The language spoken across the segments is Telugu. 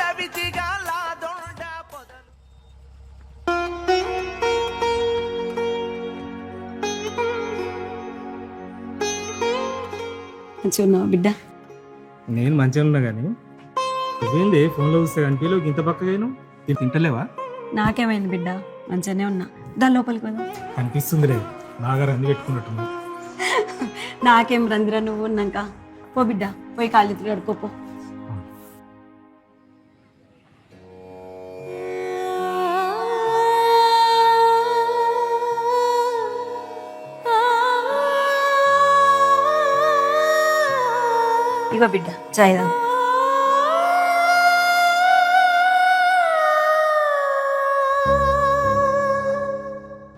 డవితిగా లాదొండ పొదలు. మంచిగా ఉన్నావా బిడ్డ? నేను మంచిగా ఉన్నా కానీ నువ్వేంది? ఫోన్లో చూస్తే కనిపించలేవు. ఇంత పక్కగాను తింటలేవా? నాకేమైంది బిడ్డ? మంచిగానే ఉన్నా. దాని లోపలికి పోదాం కనిపిస్తుంది లేదు బాగా రంది పెట్టుకున్నట్టున్నావు నాకేం రందిరా నువ్వు ఉన్నాక? పో బిడ్డ పోయి కాళ్ళు కడుకోపో ఇగో బిడ్డ చాయ్దా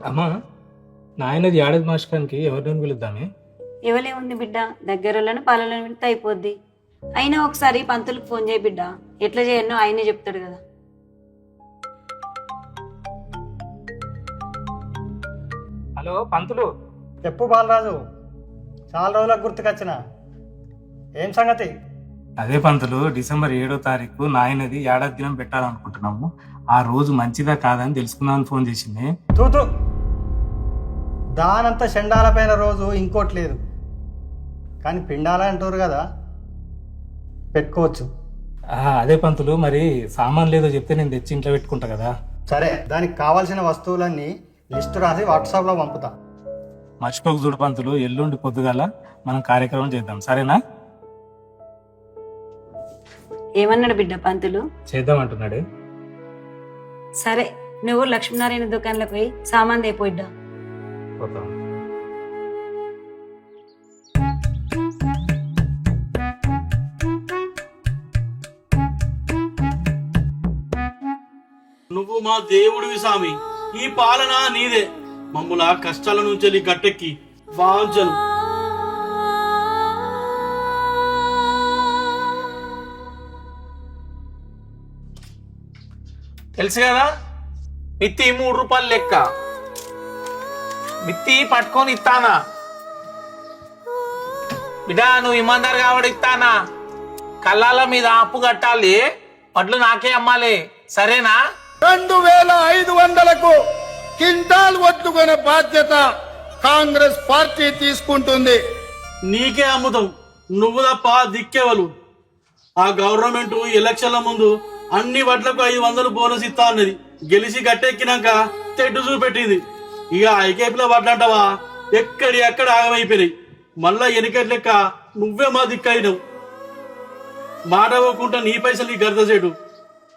అమ్మా నాయనది ఏడాది మాసకానికి ఎవరిని పిలుద్దామే ఎవలే ఉంది బిడ్డ? దగ్గరలోనే పాలలో పెడితే అయిపోద్ది. అయినా ఒకసారి పంతులకు ఫోన్ చేయి బిడ్డ. ఎట్లా చేయనో ఆయనే చెప్తాడు కదా. హలో పంతులు. చెప్పు బాలరాజు. చాలా రోజులకు గుర్తుకొచ్చిన. ఏం సంగతి? అదే పంతులు డిసెంబర్ ఏడో తారీఖు నాయనది ఏడాది దినం పెట్టాలనుకుంటున్నాము. ఆ రోజు మంచిదా కాదని తెలుసుకుందామని ఫోన్ చేసింది. తూతు దానంత షండాలపైన రోజు ఇంకోటి లేదు. కానీ పిండాల అంటారు కదా పెట్టుకోవచ్చు. ఆ, అదే పంతులు మరి సామాన్ లేదో చెప్తే నేను తెచ్చి ఇంట్లో పెట్టుకుంటా కదా. సరే దానికి కావాల్సిన వస్తువులన్నీ లిస్టు రాసి వాట్సాప్లో పంపుతా. మర్చిపోక చూడు పంతులు ఎల్లుండి పొద్దుగాల మనం కార్యక్రమం చేద్దాం. సరేనా? ఏమన్నాడు బిడ్డ పంతులు? చేద్దాం అంటున్నాడే సరే నువ్వు లక్ష్మీనారాయణ దుకాణంలోకి పోయి సామాన్ తెపోయిడ్డా పోతాం నువ్వు మా దేవుడివి స్వామి ఈ పాలన నీదే. మమ్ముల కష్టాల నుంచి గట్టెక్కి వాంచను తెలుసు కదా? మిత్తి మూడు రూపాయలు లెక్క. మిత్తి పట్టుకొని ఇస్తానా బిడ్డా నువ్వు ఇమ్మందారు కాబట్టి ఇస్తానా కళ్ళాల మీద అప్పు కట్టాలి. వడ్లు నాకే అమ్మాలి. సరేనా? రెండు వేల ఐదు వందలకు కింటాల్ ఒట్టుకునే బాధ్యత కాంగ్రెస్ పార్టీ తీసుకుంటుంది. నీకే అమ్ముతాం. నువ్వు తప్ప దిక్కేవలు. ఆ గవర్నమెంట్ ఎలక్షన్ల ముందు అన్ని వడ్లకు ఐదు వందలు బోనస్ ఇస్తా అన్నది. గెలిచి గట్టెక్కినాక తెడ్డు చూపెట్టింది. ఇక ఐకేపీలో వడ్లంటావా ఎక్కడి ఎక్కడ ఆగమైపోయినాయి. మళ్ళా ఎనికటి లెక్క నువ్వే మా దిక్కయినావు మాట ఇవ్వకుండా నీ పైసలు నీ గర్ద చెడు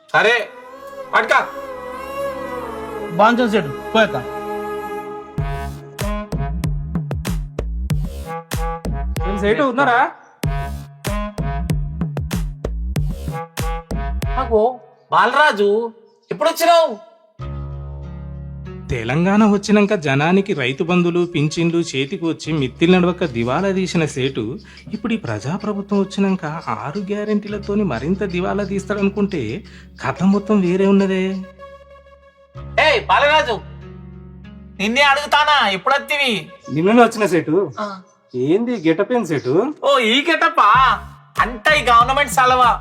సరే పట్టుకా బాంచం చెడు పోయేత ఏం సేటు ఉన్నారా? నాకు బాలరాజు ఎప్పుడు వచ్చినావు తెలంగాణ వచ్చినాక జనానికి రైతు బంధులు పింఛన్లు చేతికి వచ్చి మిత్తిలు నడవక దివాలా తీసిన సేటు ఇప్పుడు ఈ ప్రజాప్రభుత్వం వచ్చినాక ఆరు గ్యారెంటీలతోని మరింత దివాలా తీస్తాడనుకుంటే కథ మొత్తం వేరే ఉన్నదే. ఏయ్ బాలరాజు నిన్నే అడుగుతానా? ఎప్పుడొత్తివి నిన్ననే వచ్చిన సేటు. ఏంది గెటపేన్ సేటు? ఓ ఈ గెటప్పా అంత ఈ గవర్నమెంట్ సెలవా.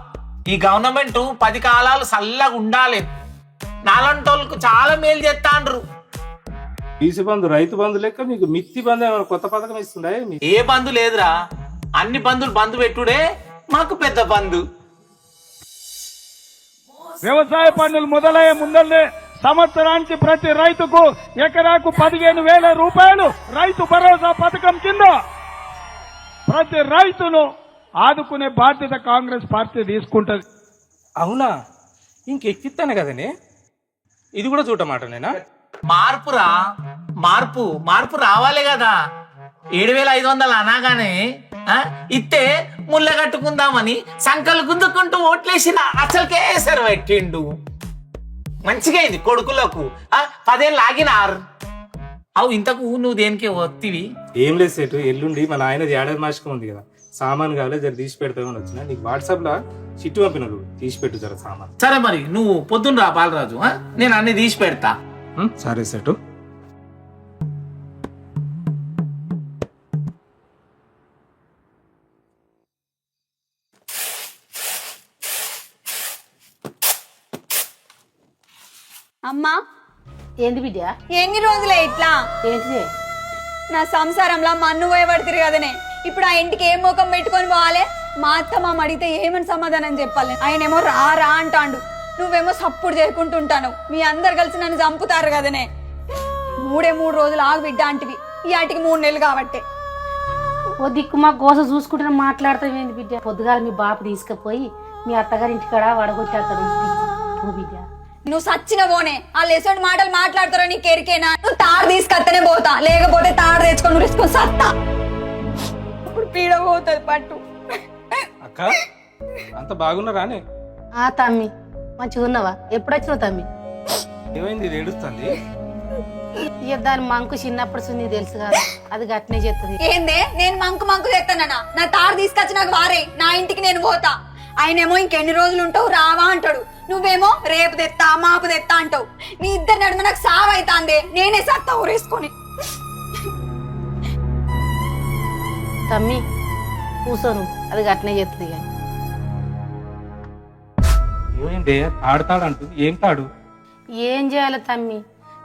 ఈ గవర్నమెంట్ పది కాలాలు చల్లగా ఉండాలి నాలంటోళ్ళకు చాలా మేలు చేస్తాండ్రు. తీసి బంధు రైతు బంధు లెక్క మీకు మిత్తి బంధు ఏమైనా కొత్త పథకం ఇస్తుండే ఏ బంధు లేదురా. అన్ని బంధులు బంధు పెట్టుడే మాకు పెద్ద బంధు. వ్యవసాయ పనులు మొదలయ్యే ముందల్లే సంవత్సరానికి ప్రతి రైతుకు ఎకరాకు పదిహేను వేల రూపాయలు రైతు భరోసా పథకం కింద ప్రతి రైతును ఆదుకునే బాధ్యత కాంగ్రెస్ పార్టీ తీసుకుంటది. అవునా? ఇంకెక్కిస్తాను కదనే? ఇది కూడా చూడమాట నేనా మార్పురా? మార్పు మార్పు రావాలి కదా. ఏడు వేల ఐదు వందలు అనగానే ఆ, ఇత్తే ముళ్ళ కట్టుకుందామని సంకలు గుద్దుకుంటూ ఓట్లేసిన అసలుకే సరి పెట్టిండు. మంచిగా అయింది కొడుకులకు. ఆ, పదేళ్ళు ఆగినారు అవు ఇంతకు నువ్వు దేనికి వత్తివి ఏం లేదు సేటు ఎల్లుండి మా నాయనది ఏడాది మాసికం ఉంది కదా. సామాన్ కావాలి జర తీసి పెడతామని వచ్చిన నీకు వాట్సాప్లో చిట్టు పంపినాడు తీసి పెట్టు జర సామాన్. సరే మరి నువ్వు పొద్దున్న రా బాలరాజు ఆ? నేను అన్ని తీసి పెడతా? సరే సేటు. అమ్మా. ఏంది బిడ్డ? ఎన్ని రోజులే ఇట్లా? ఏంటిది? నా సంసారంలో మన్ను పోయబడుతుంది కదనే ఇప్పుడు ఆ ఇంటికి ఏం ముఖం పెట్టుకొని పోవాలి? మా అత్త మామ అడిగితే ఏమని సమాధానం చెప్పాలి? ఆయనేమో రా రా అంటాండు. నువ్వేమో సప్పుడు చేసుకుంటుంటాను. మీ అందరు కలిసి నన్ను చంపుతారు కదనే. మూడే మూడు రోజులు ఆగు బిడ్డ అంటివి. ఈ ఆటికి మూడు నెలలు కాబట్టే. ఓ దిక్కు మా గోస చూసుకుంటే మాట్లాడతాం ఏంది బిడ్డ? పొద్దుగాల మీ బాపు తీసుకుపోయి మీ అత్తగారి ఇంటికాడ వడగొట్టేస్తాడు పో బిడ్డ. నువ్వు సచ్చిన పోనే. ఆ లెసోడి మాటలు మాట్లాడతారో నీకు ఎరికేనా నువ్వు తాడు తీసుకొస్తేనే పోతా. లేకపోతే తాడు తెచ్చుకొని ఉరేసుకొని సత్తా. ఇప్పుడు పీడ పోతుంది పట్టు. అక్క అంత బాగున్నారానే ఆ తమ్మి. మంచిగా ఉన్నావా? ఎప్పుడు వచ్చినావు తమ్మి? ఏమైంది? ఇది ఏడుస్తుంది? ఇక దాని మంకు చిన్నప్పుడు సున్ని తెలుసు కదా అది గట్నే చేస్తుంది ఏందే? నేను మంకు మంకు తెస్తానన్నా నా తాడు తీసుకొచ్చి నాకు వారే నా ఇంటికి నేను పోతా. ఆయనేమో ఇంకెన్ని రోజులు ఉంటావు రావా అంటాడు. నువ్వేమో రేపు తెత్తా మాపు తెత్తా అంటావు. నీ ఇద్దరు నడుమ నాకు సావైతాందే నేనే సత్తా ఊరేసుకొని. తమ్మి కూసోను అది గట్నే చేస్తుంది కానీ ఏమైంది ఆడతాడు అంటూ ఏం తాడు? ఏం చేయాలి తమ్మి?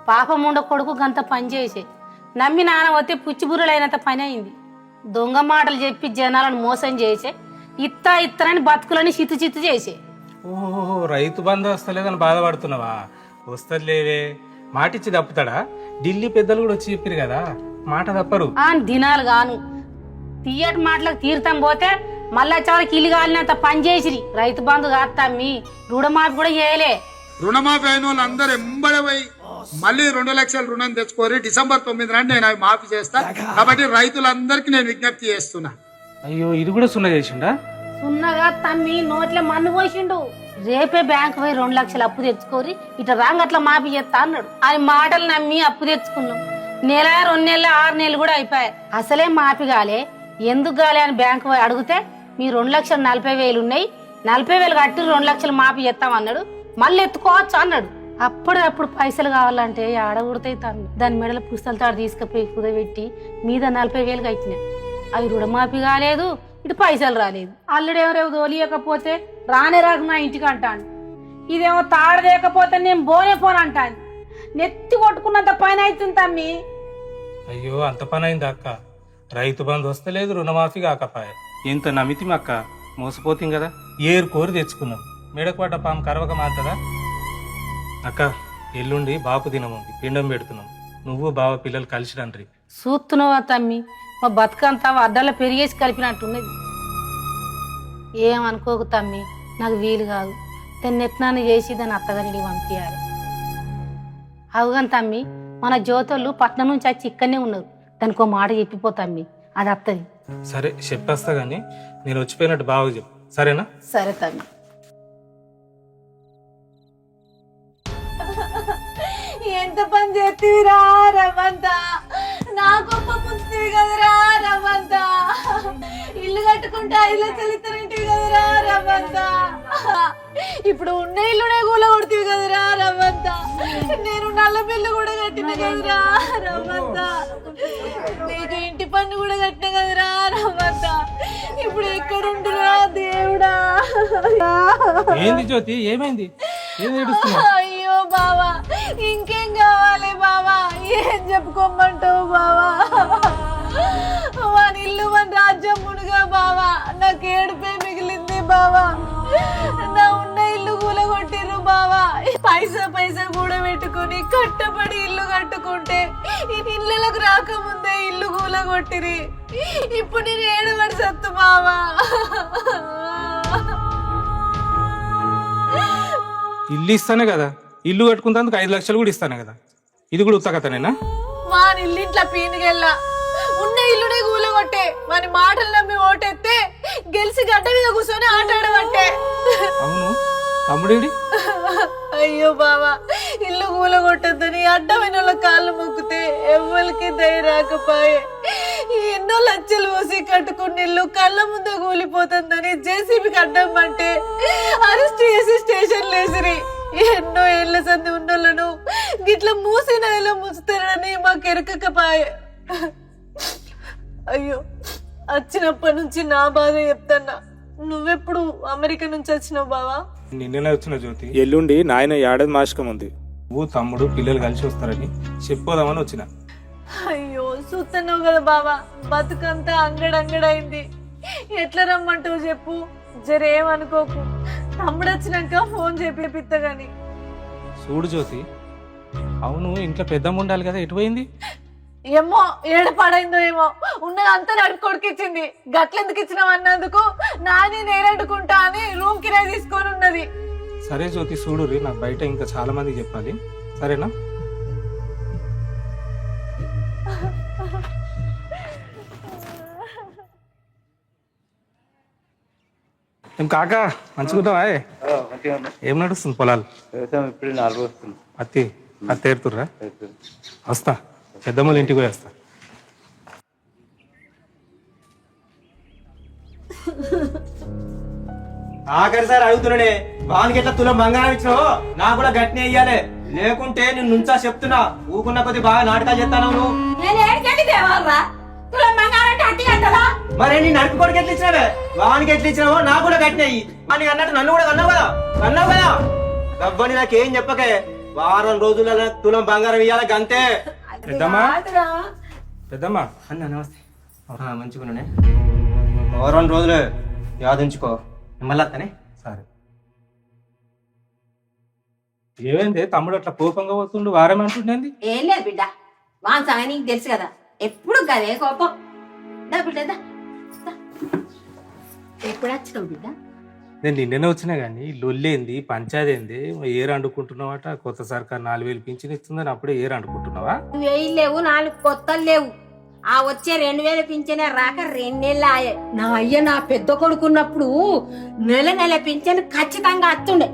పాపం ఉండ కొడుకు గంత పని చేసే. నమ్మి నాన్న వస్తే పుచ్చిబుర్రలైనంత పని అయింది. దొంగ మాటలు చెప్పి జనాలను మోసం చేసే ఇత్తా ఇత్తనని బతుకులని చిత్తు చిత్తు చేసే. ఓహో రైతు బంధు వస్తలేదని బాధపడుతున్నావా? వస్తలేవే. మాటిచ్చి తప్పుతాడా? ఢిల్లీ పెద్దలు కూడా వచ్చి చెప్పారు కదా. మాట తప్పరు. ఆ దినాలు గాను. తీయటి మాటలకు తీర్థం పోతే మళ్ళా చివరికి ఇల్లు కాలినంత పని చేసిరి. రైతు బంధు కాదు తమ్మి. రుణమాఫీ కూడా చేయలే. రుణమాఫీ అయిన వాళ్ళు అందరూ ఎంబడపోయి మళ్ళీ రెండు లక్షల రుణం తెచ్చుకోరి డిసెంబర్ తొమ్మిది నాడు నేను అవి మాఫీ చేస్తా. కాబట్టి రైతులందరికీ నేను విజ్ఞప్తి చేస్తున్నా. అయ్యో ఇది కూడా సున్న చేసిండా? సున్నగా తమ్మి. నోట్ల మన్ను పోసిండు. రేపే బ్యాంక్ పోయి రెండు లక్షలు అప్పు తెచ్చుకోరి ఇట్లా రాంగ్ అట్లా మాఫీ చేస్తా అన్నాడు. ఆయన మాటలు నమ్మి అప్పు తెచ్చుకున్నాం. నెల రెండు నెలలు ఆరు నెలలు కూడా అయిపోయాయి. అసలే మాఫీ కాలే. ఎందుకు కాలే అని బ్యాంక్ పోయి అడిగితే మీ రెండు లక్షలు నలభై వేలు ఉన్నాయి. నలభై వేలు కట్టి రెండు లక్షలు మాఫీ చేస్తాం అన్నాడు మళ్ళీ ఎత్తుకోవచ్చు అన్నాడు. అప్పుడప్పుడు పైసలు కావాలంటే ఆడగుడతాయి తను. దాని మెడల పుస్తలు తాడు తీసుకుపోయి కుదబెట్టి మీద నలభై వేలు కట్టినా అవి రుణమాఫీ కాలేదు ఇటు పైసలు రాలేదు. అల్లుడు ఎవరెవరు తోలియకపోతే రానే రాకు నా ఇంటికి అంటాను ఇదేమో తాడలేకపోతే నేను బోనే పోను అంటాను నెత్తి కొట్టుకున్నంత పని అవుతుంది తమ్మి. అయ్యో అంత పని అయింది అక్క? రైతు బంధు వస్తలేదు రుణమాఫీ కాకపాయ. ఇంత నమితి అక్క మోసపోతాం కదా ఏరు కోరి తెచ్చుకున్నాం. మెడకు పడ్డ పాము కరవక మాతదా అక్క ఎల్లుండి బాపు దినం ఉంది పిండం పెడుతున్నాం. నువ్వు బావ పిల్లలు కలిసి రండ్రి చూస్తున్నావా తమ్మి? మా బతుకంతా అడ్డల్లో పెరిగేసి కలిపినట్టున్నది. ఏమనుకోకు తమ్మి? నాకు వీలు కాదు. దాన్ని ఎత్నాన్ని చేసి దాన్ని అత్తగారికి పంపించాలి అవుగాని తమ్మి మన జ్యోతులు పట్నం నుంచి వచ్చి ఇక్కడనే ఉన్నారు. దానికి ఒక మాట చెప్పిపో తమ్మి. అది అత్తది. సరే చెప్పేస్తా గానీ నేను వచ్చిపోయినట్టు బాగా చెప్పు. సరేనా? సరే తను ఎంత పని చేస్తీరా రవంతా? నా గొప్ప ముంచుతివి కదరా రవ్వంత ఇల్లు కట్టుకుంటే ఐదు లక్షలు ఇస్తారంటివి కదరా రవ్వంత ఇప్పుడు ఉన్న ఇల్లునే కూల కొడుతుంది కదరా రవ్వంత నేను నల్ల బిల్లు కూడా కట్టిన కదరా రవ్వంత నీకు ఇంటి పన్ను కూడా కట్టిన కదరా రవ్వంత ఇప్పుడు ఎక్కడుంటురా దేవుడా? ఏంది జ్యోతి? ఏమైంది? ఏం ఏడుస్తున్నావు? బావా. ఇంకేం కావాలి బావా? ఏం చెప్పుకోమంటావు బావా? వాని ఇల్లు మన రాజ్యం మునుగా బావా. నాకు ఏడుపే మిగిలింది బావా. నా ఉన్న ఇల్లు కూలగొట్టిర్రు బావా. పైసా పైసా కూడా పెట్టుకొని కట్టబడి ఇల్లు కట్టుకుంటే ఈ రాకముందే ఇల్లు కూలగొట్టిరి. ఇప్పుడు నేను ఏడవడి సత్తు బావా. ఇల్లు ఇస్తానే కదా? ఇల్లు కట్టుకున్నందుకు ఐదు లక్షలు కూడా ఇస్తానే కదా. ఇది కూడా ఉత్తకతనేనా మా ఇల్లింట్ల పీనుగెళ్ళ ఉన్న ఇల్లునే కూలగొట్టే వాని మాటలు నమ్మి ఓటెత్తే గెలిచి గడ్డ మీద కూర్చొని ఆట ఆడబట్టే అవును. తమ్ముడేడి అయ్యో బావా ఇల్లు కూలగొట్టద్దని అడ్డమైన వాళ్ళ కాళ్ళు మొక్కితే ఎవరికి దయ రాకపోయే. ఎన్నో లక్షలు పోసి కట్టుకున్న ఇల్లు కళ్ళ ముందు కూలిపోతుందని జేసీబీకి అడ్డం అంటే అరెస్ట్ చేసి స్టేషన్ లేసిరి ఎన్నో ఏళ్ళ సంది ఉన్నోళ్ళను. గిట్ల మూసిన ఇలా ముస్తారని మాకు ఎరకకపోయే అయ్యో వచ్చినప్పటి నుంచి నా బాధ చెప్తాన్నా. నువ్వెప్పుడు అమెరికా నుంచి వచ్చినావు బావా? నిన్ననే వచ్చిన జ్యోతి. ఎల్లుండి నాయన ఏడాది మాసకం ఉంది. నువ్వు తమ్ముడు పిల్లలు కలిసి వస్తారని చెప్పోదామని వచ్చిన. అయ్యో చూస్తున్నావు కదా బావా బతుకంతా అంగడంగడైంది. ఎట్లా రమ్మంటావు చెప్పు? జరేమనుకోకు. తమ్ముడు వచ్చినాక ఫోన్ చేపిస్తా గాని చూడు జ్యోతి అవును ఇంట్లో పెద్దమ్మ ఉండాలి కదా ఎటు పోయింది? ఏమో ఏడ పడైందో ఏమో. ఉన్నది అంతా నడుపు కొడుకిచ్చింది. గట్లెందుకు ఇచ్చినావు అన్నందుకు? నాని నేరడుకుంటా అని రూమ్ కిరాయి తీసుకొని ఉన్నది. సరే జ్యోతి చూడు రీ నాకు బయట ఇంకా చాలా మంది చెప్పాలి. సరేనా? ఏం కాకా మంచిగున్నావా ఏ? ఏం నడుస్తుంది పొలాలు? వ్యవసాయం ఇప్పుడు నాలుగు వస్తుంది. అత్తి అత్తి ఏరుతుర్రా? వస్తా. పెద్దమ్మల ఇంటికి పోయి వస్తా. ఆఖరి సార్ అడుగుతున్నానే వానికి ఎట్లా తులం బంగారం ఇచ్చినావు? నాకు కూడా గట్టినే ఇయ్యాలి. లేకుంటే నేను నుంచా చెప్తున్నా. ఊకున్న కొద్ది బాగా నాటకాలు చేస్తాను నువ్వు. మరి నీ నడుపు కొడుకు ఎట్లా ఇచ్చినావే? వానికి ఎట్లా ఇచ్చినావో నాకు కూడా గట్టినే ఇయ్యి అని అన్నట్టు నన్ను కూడా అన్నావు కదా? అన్నావు కదా? డబ్బని నాకేం చెప్పకే. వారం రోజుల తులం బంగారం ఇయ్యాలి గంతే. పెద్దమ్మా? పెద్దమ్మా? అన్న నమస్తే. మంచిగున్నానే వారం రోజులు యాదించుకో. మళ్ళీ అత్తనే సరే. ఏమైంది? తమ్ముడు అట్లా కోపంగా పోతుండు వారం అంటుండేంది ఏం లేదు బిడ్డ. వాన్ సంగతి నీకు తెలుసు కదా. ఎప్పుడు గదే కోపం? దా బిడ్డ దా. దా. ఎప్పుడు వచ్చినావు బిడ్డ? నేను నిన్ననే వచ్చినా కానీ లొల్లేంది పంచాదేంది ఏరు అండుకుంటున్నావట కొత్త సర్కార్ నాలుగు వేలు పింఛన్ ఇస్తుందని అప్పుడే ఏరు అండుకుంటున్నావా నువ్వు వెయ్యి లేవు నాలుగు కొత్తలు లేవు. ఆ వచ్చే రెండు వేల పింఛనే రాక రెండేళ్ళు ఆయే. నా అయ్య నా పెద్ద కొడుకున్నప్పుడు నెల నెల పింఛన్ ఖచ్చితంగా అత్తుండే.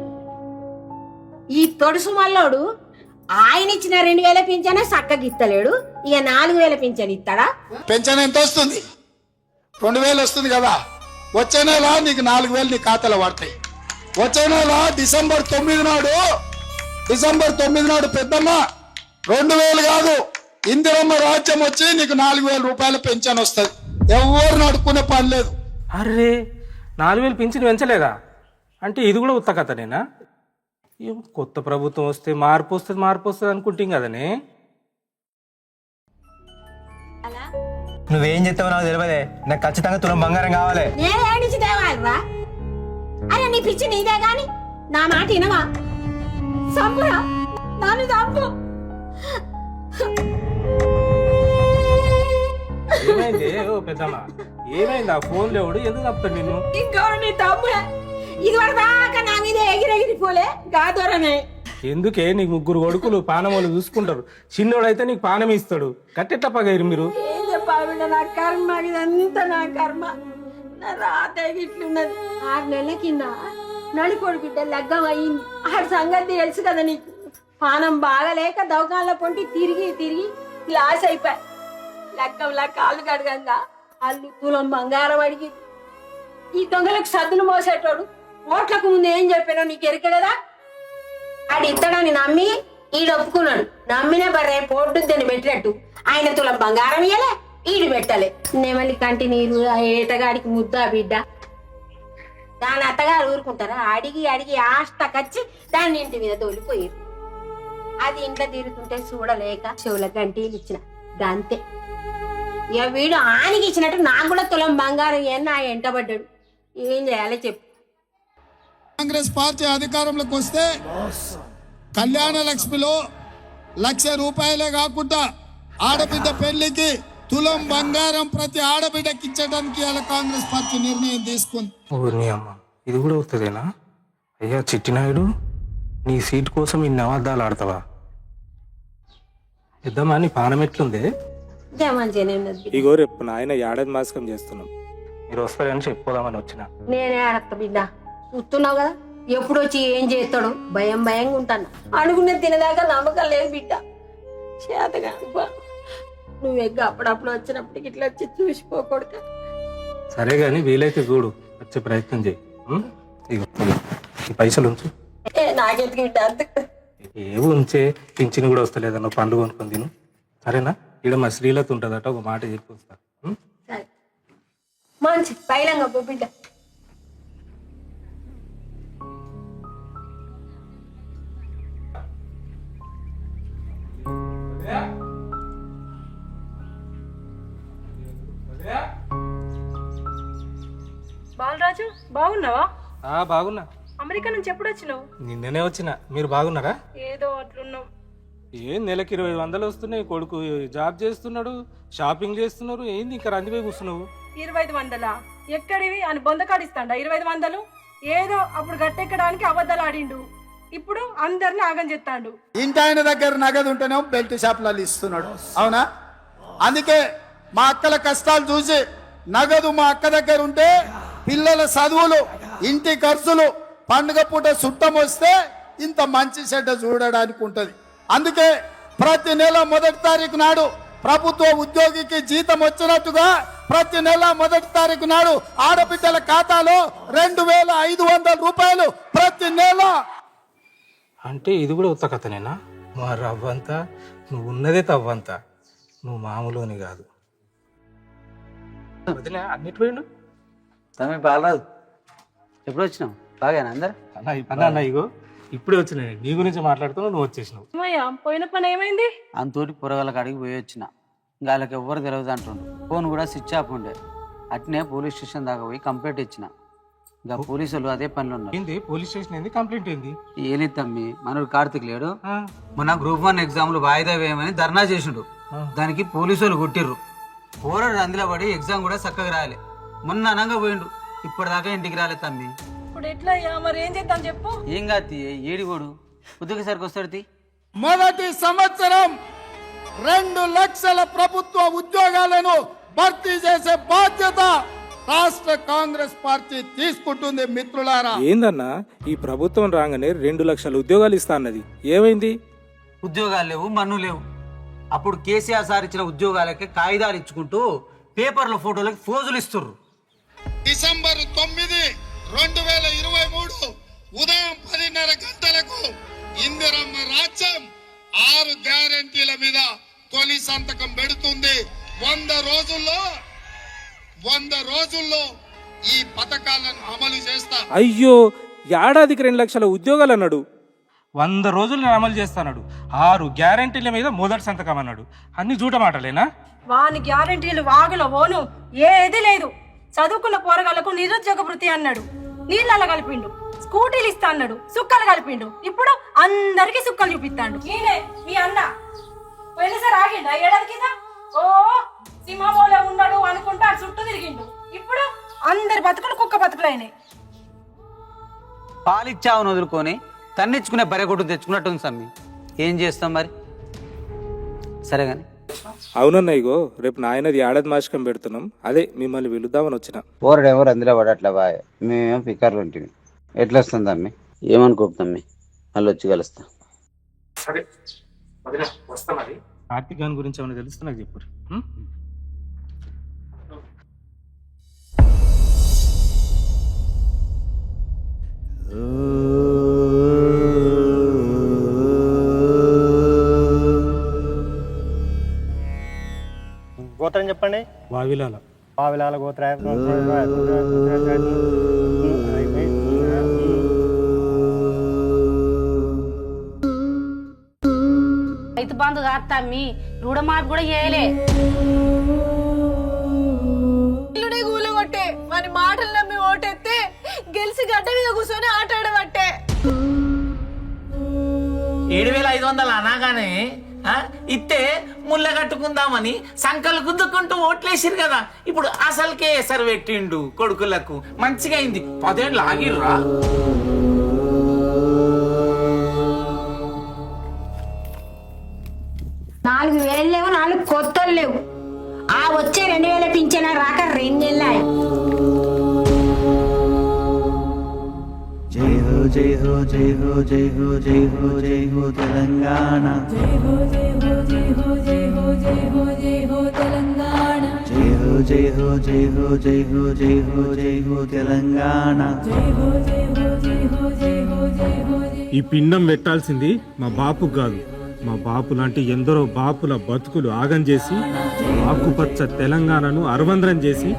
ఈ తొడుసు మల్లోడు ఆయన ఇచ్చిన రెండు వేల పింఛనే చక్కగా ఇత్తలేడు ఇక నాలుగు వేల పింఛన్ ఇస్తాడా? పెన్షన్ ఎంత వస్తుంది? రెండు వేలు వస్తుంది కదా. వచ్చే నెల నీకు నాలుగు వేలు నీ ఖాతాలో పడతాయి. వచ్చే నెల డిసెంబర్ తొమ్మిది నాడు డిసెంబర్ తొమ్మిది నాడు పెద్దమ్మ రెండు వేలు కాదు ఇందిరమ్మ రాజ్యం వచ్చి నీకు నాలుగు వేల రూపాయల పెన్షన్ వస్తుంది. ఎవరు నడుకునే పని లేదు. అరే నాలుగు వేలు పింఛన్ పెంచలేదా? అంటే ఇది కూడా ఉత్త కథనేనా? కొత్త ప్రభుత్వం వస్తే మార్పు వస్తుంది మార్పు వస్తుంది అనుకుంటాం కదనే. నువ్వేం చెప్తావో నాకు తెలియదే నాకు ఖచ్చితంగా తులం బంగారం కావాలి. నేను ఏడిచి తేవాలరా? అరే నీ పిచ్చి నీదే గాని నా మాట వినవా? సంపురా నన్ను చంపు. ఏమైంది? ఓ పెద్దమ్మ. ఏమైంది? ఆ ఫోన్ లేవుడు ఎందుకు చెప్తాడు నిన్ను? ఇంకెవరు నీ తమ్ముడే. ఇది వరకు దాకా నా మీద ఎగిరెగిరిపోలే గాదోరనే ఎందుకే? నీకు ముగ్గురు కొడుకులు పానములు చూసుకుంటారు. చిన్నోడైతే నీకు పానం ఇస్తాడు. కట్టెట్లా పగారు మీరు? ఏం నా కర్మ ఇదంతా నా కర్మ. నా రాత ఇట్లున్నది. ఆరు నెలల కింద నడిపోడు బిడ్డ లగ్గం అయింది. ఆడ సంగతి తెలుసు కదా నీకు. పానం బాగలేక దవకాల పొంటి తిరిగి తిరిగి గ్లాస్ అయిపోయి. లగ్గంలా కాళ్ళు కడగంగా అల్లు తులం బంగారం అడిగి ఈ దొంగలకు సద్దులు మోసేటోడు ఓట్లకు ముందు ఏం చెప్పానో నీకు ఎరిక కదా? ఆడు ఇత్తడాన్ని నమ్మి ఈడు ఒప్పుకున్నాడు. నమ్మిన బర్రే పోటుద్దని పెట్టినట్టు. ఆయన తులం బంగారం ఇయ్యలే. ఈడు పెట్టలే. నెమలి కంటి నీరు ఆ ఏటగాడికి ముద్ద బిడ్డ. దాని అత్తగారు ఊరుకుంటారా? అడిగి అడిగి ఆష్టకచ్చి దాన్ని ఇంటి మీద తోలిపోయారు అది ఇంట్లో తిరుగుతుంటే చూడలేక చెవుల గంటీలు ఇచ్చిన. గంతే. ఇక వీడు ఆనికి ఇచ్చినట్టు నాకు కూడా తులం బంగారం ఏ నా ఎంటబడ్డాడు ఏం చేయాలో చెప్పు. కాంగ్రెస్ పార్టీ అధికారంలోకి వస్తే కళ్యాణ లక్ష్మిలో లక్ష రూపాయలే కాకుండా ఆడబిడ్డ పెళ్ళికి తులం బంగారం ప్రతి ఆడబిడ్డకి ఇచ్చడానికి ఇలా కాంగ్రెస్ పార్టీ నిర్ణయం తీసుకుంది. అమ్మ ఇది కూడా వస్తుందేనా అయ్యా చిట్టినాయుడు నీ సీట్ కోసం ఇన్ని అబద్ధాలు ఆడతావా? పెద్దమ్మా నీ పానం ఎట్లుందే. ఇగో రేపు నాయన ఏడాది మాసకం చేస్తున్నాం. మీరు వస్తారని చెప్పుకోదామని వచ్చిన. నేనే ఆడతా బిడ్డ. చూస్తున్నావు కదా ఎప్పుడు వచ్చి ఏం చేస్తాడు? భయం భయంగా ఉంటాను. అనుకున్న తినదాకా నమ్మకం లేదు బిడ్డ. చేతగా నువ్వు ఎగ్గ అప్పుడప్పుడు వచ్చినప్పటికి ఇట్లా వచ్చి చూసిపోకూడదు. సరే కానీ వీలైతే చూడు వచ్చే ప్రయత్నం చేయి. ఉం? ఇగో ఇగో. ఈ పైసలు ఉంచు. ఏ నాకెందుకు బిడ్డ అంత? ఉంచే పింఛన్ కూడా వస్తలేదన్న పండు కొనుక్కొని తిను. సరేనా? ఇక్కడ మా శ్రీలత ఉంటుందట ఒక మాట చెప్పి వస్తా. ఉం? సరే. మంచి పైలంగా పో బిడ్డ. బాలరాజు బాగున్నావా? ఆ బాగున్నా. అమెరికా నుంచి ఎప్పుడు వచ్చినావు నిన్ననే వచ్చిన. మీరు బాగున్నారా? ఏదో అట్లున్నావు ఏం నెలకి ఇరవై వందలు వస్తున్నాయి కొడుకు. జాబ్ చేస్తున్నాడు షాపింగ్ చేస్తున్నారు ఏంది ఇంకా రందిపోయి కూర్చున్నావు? ఇరవై ఐదు వందలా? ఎక్కడివి? అని బొందకాడిస్తాండా ఇరవై ఐదు వందలు? ఏదో అప్పుడు గట్టెక్కడానికి అబద్ధాలు ఆడిండు. ఇప్పుడు అందరిని ఆగం చెత్తాండు ఇంటి ఆయన దగ్గర నగదు ఉంటేనేమో బెల్ట్ షాప్లలో ఇస్తున్నాడు. అవునా? అందుకే మా అక్కల కష్టాలు చూసి నగదు మా అక్క దగ్గర ఉంటే పిల్లల చదువులు ఇంటి ఖర్చులు పండుగ పూట చుట్టం వస్తే ఇంత మంచి చెడ్డ చూడడానికి ఉంటది. అందుకే ప్రతి నెల మొదటి తారీఖు నాడు ప్రభుత్వ ఉద్యోగికి జీతం వచ్చినట్టుగా ప్రతి నెల మొదటి తారీఖు నాడు ఆడబిడ్డల ఖాతాలో రెండు వేల ఐదు వందల రూపాయలు ప్రతి నెల. అంటే ఇది కూడా ఉత్త కథనేనా? మా రవ్వంతా నువ్వు ఉన్నదే తవ్వంతా. నువ్వు మామూలుని కాదు. అన్నిటి పోయిండు? తమ్మి బాలరాజు ఎప్పుడు వచ్చినావు? బాగానే అందరు? అన్న అన్న అన్న ఇగో ఇప్పుడే వచ్చిన నీ గురించి మాట్లాడుతున్నావు నువ్వు వచ్చేసినావు. అమ్మయ్య పోయిన పని ఏమైంది? అంతోటి పొరగాళ్ళకి అడిగి పోయి వచ్చిన. ఇంకా వాళ్ళకి ఎవ్వరు తెలియదు అంటుండు. ఫోన్ కూడా స్విచ్ ఆఫ్ ఉండే. అట్నే పోలీస్ స్టేషన్ దాకా పోయి కంప్లైంట్ ఇచ్చిన. ఇంకా పోలీసులు అదే పనిలో ఉన్నారు. ఏంది? పోలీస్ స్టేషన్ ఏంది? కంప్లైంట్ ఏంది? ఏలేదు తమ్మి మనోడు కార్తిక్ లేడు. ఆ, మొన్న గ్రూప్ వన్ ఎగ్జామ్లు వాయిదా వేయమని ధర్నా చేసిండు. దానికి పోలీసు వాళ్ళు కొట్టిర్రు. పోరాడు అందులో పడి ఎగ్జామ్ కూడా చక్కగా రాయలే. మొన్న అనంగా పోయిండు. ఇప్పటిదాకా ఇంటికి రాలే తమ్మి. ఇప్పుడు ఎట్లా అయ్యా మరి ఏం చేద్దాం చెప్పు. ఏం కాదు ఏడిగోడు. ఉద్యోగ సరికి వస్తాడు తీ. మొదటి సంవత్సరం రెండు లక్షల ప్రభుత్వ ఉద్యోగాలను భర్తీ చేసే బాధ్యత రాష్ట్ర కాంగ్రెస్ పార్టీ తీసుకుంటుంది మిత్రులారా. ఏందన్నా? ఈ ప్రభుత్వం రాగానే రెండు లక్షల ఉద్యోగాలు ఇస్తా అన్నది. ఏమైంది? ఉద్యోగాలు లేవు మన్ను లేవు. అప్పుడు కేసీఆర్ సార్ ఇచ్చిన ఉద్యోగాలకి కాగితాలు ఇచ్చుకుంటూ పేపర్ల ఫోటోలకి ఫోజులు ఇస్తుర్రు. డిసెంబర్ తొమ్మిది రెండు వేల ఇరవై మూడు ఉదయం పదిన్నర గంటలకు ఇందిరమ్మ రాజ్యం ఆరు గ్యారెంటీల మీద తొలి సంతకం పెడుతుంది. వంద రోజుల్లో వంద రోజుల్లో ఈ పథకాలను అమలు చేస్తా. అయ్యో ఏడాదికి రెండు లక్షల ఉద్యోగాలు అన్నాడు. వంద రోజులు నేను అమలు చేస్తాడు ఆరు గ్యారంటీల మీద మొదటి సంతకం అన్నాడు. అన్ని జూట మాటలేనా? వాని గ్యారెంటీలు వాగుల ఓను ఏది లేదు. చదువుకున్న పోరగాళ్ళకు నిరుద్యోగ వృత్తి అన్నాడు. నీళ్ళ కలిపిండు. స్కూటీలు ఇస్తా అన్నాడు. సుక్కలు కలిపిండు. ఇప్పుడు అందరికి సుక్కలు చూపిస్తాడు. ఈయనే మీ అన్న. పోయినసారి ఆగిండు. ఏడాది కింద? ఓ సింహమోలో ఉన్నాడు అనుకుంటా చుట్టూ తిరిగిండు. ఇప్పుడు అందరి బతుకులు కుక్క బతుకులైనాయి. పాలిచ్చావును వదులుకొని తన్నిచ్చుకునే బరెగొట్టు తెచ్చుకున్నట్టుంది సమ్మి ఏం చేస్తాం మరి? సరే కానీ అవునన్నా ఇగో రేపు నాయనది ఏడాది మాసికం పెడుతున్నాం అదే మిమ్మల్ని పిలుద్దామని వచ్చిన. పోరడు ఎవరు అందులో పడట్లే బాయ్? మేమేమో పికర్లు ఉంటుంది ఎట్లా వస్తుంది అమ్మి ఏమనుకోకు తమ్మి మళ్ళీ వచ్చి కలుస్తా. సరే. వస్తా కార్తీక్ గాని గురించి ఏమైనా తెలుస్తే నాకు చెప్పు గోత్రం చెప్పండి. వావిలాల. పావిలాల గోత్ర. రైతు బంధు కాదు తమ్మి. రుణమాఫీ కూడా చేయలే. కూలగొట్టే. మన మాటలు నమ్మి ఓటెత్తే గెలిచి గడ్డ మీద కూర్చొని ఆట ఆడబట్టే. ఏడు వేల ఐదు వందలు అనగానే ఆ, ఇత్తే ముళ్ళ కట్టుకుందామని సంకలు గుద్దుకుంటూ ఓట్లేసిరు కదా. ఇప్పుడు అసలుకే ఎసరు పెట్టిండు కొడుకులకు. మంచిగా అయింది. పదేళ్ళు ఆగిర్రా. నాలుగు వేలు లేవు నాలుగు కొత్తలు లేవు. ఆ వచ్చే రెండు వేల పింఛన రాక రెండు హో జై హో జై హో జై హో జై హో జై హో తెలంగాణ జై హో జై హో జై హో జై హో జై హో జై హో తెలంగాణ జై హో జై హో జై హో జై హో జై హో జై హో తెలంగాణ జై హో జై హో జై హో జై హో జై హో జై ఈ పిండం పెట్టాల్సింది మా బాపు కాదు మా బాపు లాంటి ఎందరో బాపుల బతుకులు ఆగం చేసి ఆకుపచ్చ తెలంగాణను అరవంద్రం చేసి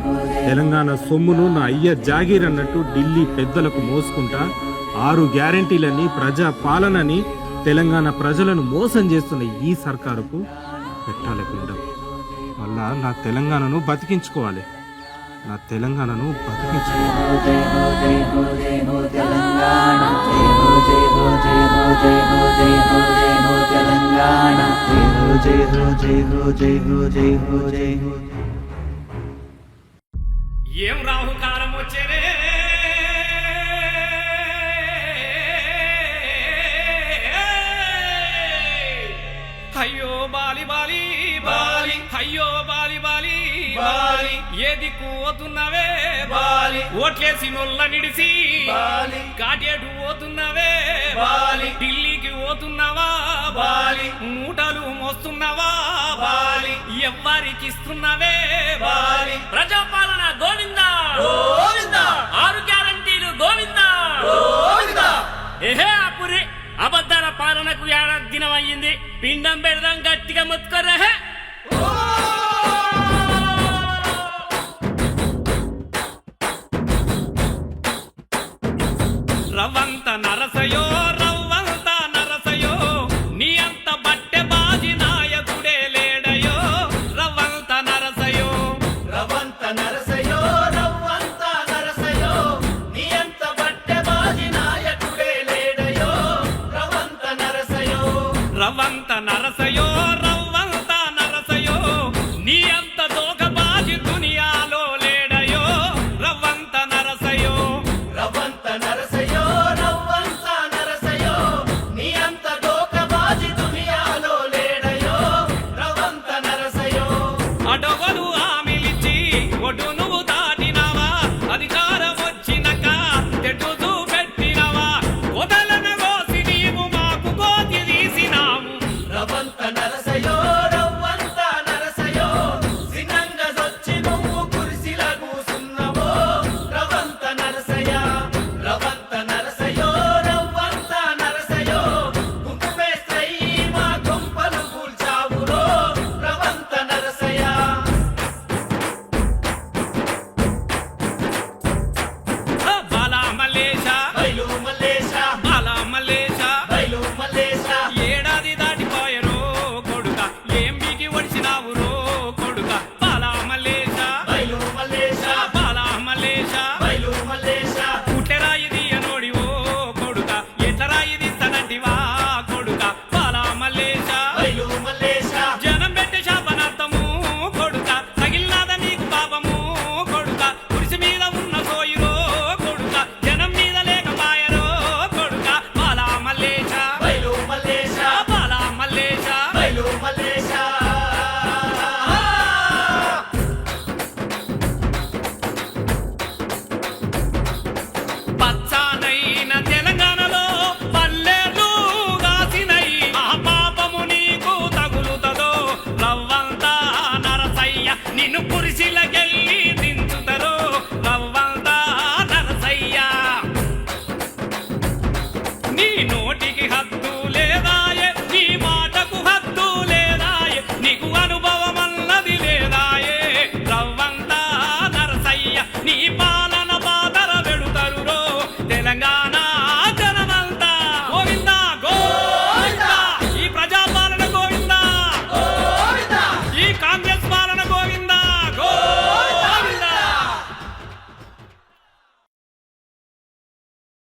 తెలంగాణ సొమ్మును నా అయ్య జాగీర్ అన్నట్టు ఢిల్లీ పెద్దలకు మోసుకుంటా ఆరు గ్యారంటీలని ప్రజా పాలనని తెలంగాణ ప్రజలను మోసం చేస్తున్న ఈ సర్కారుకు పెట్టాలి పిండం మళ్ళా నా తెలంగాణను బతికించుకోవాలి నా తెలంగాణను బతికించుకోవాలి పోతున్నవే బాలి. ఓట్లేసి నొల్ల నిడిసి బాలి. కాటేటు పోతున్నవే బాలి. ఢిల్లీకి పోతున్నావా బాలి. మూటలు మోస్తున్నావా బాలి. ఎవ్వరికి ఇస్తున్నవే బాలి. ప్రజాపాలన గోవిందా గోవిందా. ఆరు గ్యారంటీలు గోవిందా గోవిందా. ఏహే అపురి అబద్ధాల పాలనకు ఏడాది దినం అయ్యింది పిండం పెడదాం గట్టిగా మొత్తుకోరే